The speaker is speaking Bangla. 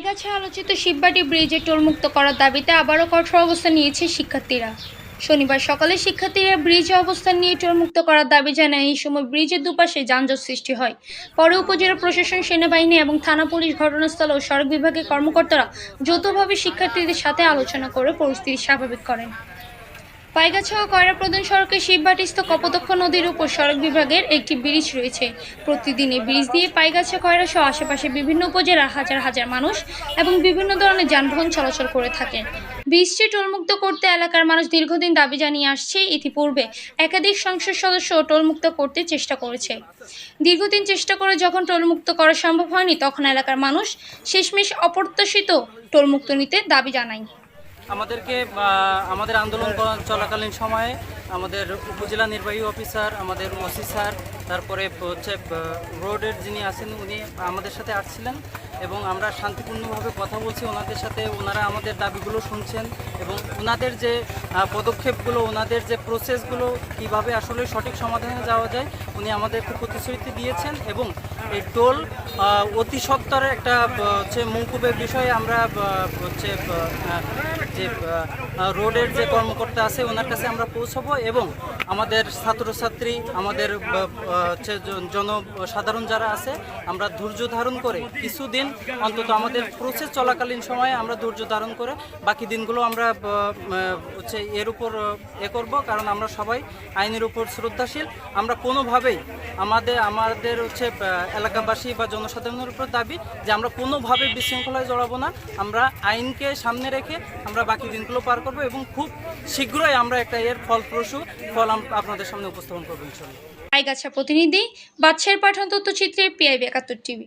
পাইগাছে আলোচিত শিববাটি ব্রিজে টোলমুক্ত করার দাবিতে আবারও কঠোর অবস্থান নিয়েছে শিক্ষার্থীরা। শনিবার সকালে শিক্ষার্থীরা ব্রিজে অবস্থান নিয়ে টোলমুক্ত করার দাবি জানায়, এই সময় ব্রিজের দুপাশে যানজট সৃষ্টি হয়। পরে উপজেলা প্রশাসন, সেনাবাহিনী এবং থানা পুলিশ ঘটনাস্থল ও সড়ক বিভাগের কর্মকর্তারা যৌথভাবে শিক্ষার্থীদের সাথে আলোচনা করে পরিস্থিতি স্বাভাবিক করেন। পাইগাছা ও কয়রা প্রধান সড়কের শিববাটিস্থ কপোতক্ষ নদীর উপর সড়ক বিভাগের একটি ব্রিজ রয়েছে। প্রতিদিন এই ব্রিজ দিয়ে পাইগাছা কয়রা সহ আশেপাশে বিভিন্ন উপজেলার হাজার হাজার মানুষ এবং বিভিন্ন ধরনের যানবাহন চলাচল করে থাকে ব্রিজটি টোলমুক্ত করতে এলাকার মানুষ দীর্ঘদিন দাবি জানিয়ে আসছে। ইতিপূর্বে একাধিক সংসদ সদস্য টোলমুক্ত করতে চেষ্টা করেছে। দীর্ঘদিন চেষ্টা করে যখন টোলমুক্ত করা সম্ভব হয়নি, তখন এলাকার মানুষ শেষমেশ অপ্রত্যাশিত টোলমুক্ত নিতে দাবি জানায়। আমাদেরকে আমাদের আন্দোলন চলাকালীন সময়ে আমাদের উপজেলা নির্বাহী অফিসার, আমাদের ওসি স্যার, তারপরে হচ্ছে রোডের যিনি আছেন উনি আমাদের সাথে আসছিলেন। এবং আমরা শান্তিপূর্ণভাবে কথা বলছি ওনাদের সাথে, ওনারা আমাদের দাবিগুলো শুনছেন এবং ওনাদের যে পদক্ষেপগুলো, ওনাদের যে প্রসেসগুলো কীভাবে আসলে সঠিক সমাধানে যাওয়া যায়, উনি আমাদের আমাদেরকে প্রতিশ্রুতি দিয়েছেন এবং এই টোল অতি সত্তর একটা হচ্ছে মৌকুবের বিষয়ে আমরা হচ্ছে যে রোডের যে কর্মকর্তা আছে ওনার কাছে আমরা পৌঁছাবো এবং আমাদের ছাত্রছাত্রী, আমাদের হচ্ছে জনসাধারণ যারা আছে, আমরা ধৈর্য ধারণ করে কিছুদিন অন্তত আমাদের প্রসেস চলাকালীন সময়ে আমরা ধৈর্য ধারণ করে বাকি দিনগুলো আমরা হচ্ছে এর উপর এ করব। কারণ আমরা সবাই আইনের উপর শ্রদ্ধাশীল। আমরা কোনোভাবেই আমাদের আমাদের হচ্ছে এলাকাবাসী বা জনসাধারণের উপর দাবি যে আমরা কোনোভাবে বিশৃঙ্খলায় জড়াবো না। আমরা আইনকে সামনে রেখে আমরা বাকি দিনগুলো পার করব এবং খুব শীঘ্রই আমরা একটা এর ফলপ্রসূ ফল আপনাদের সামনে উপস্থাপন করব ইনশাল্লাহ পাইগাছা প্রতিনিধি বাদশাহের পাঠান তথ্যচিত্রে পিআইবি একাত্তর টিভি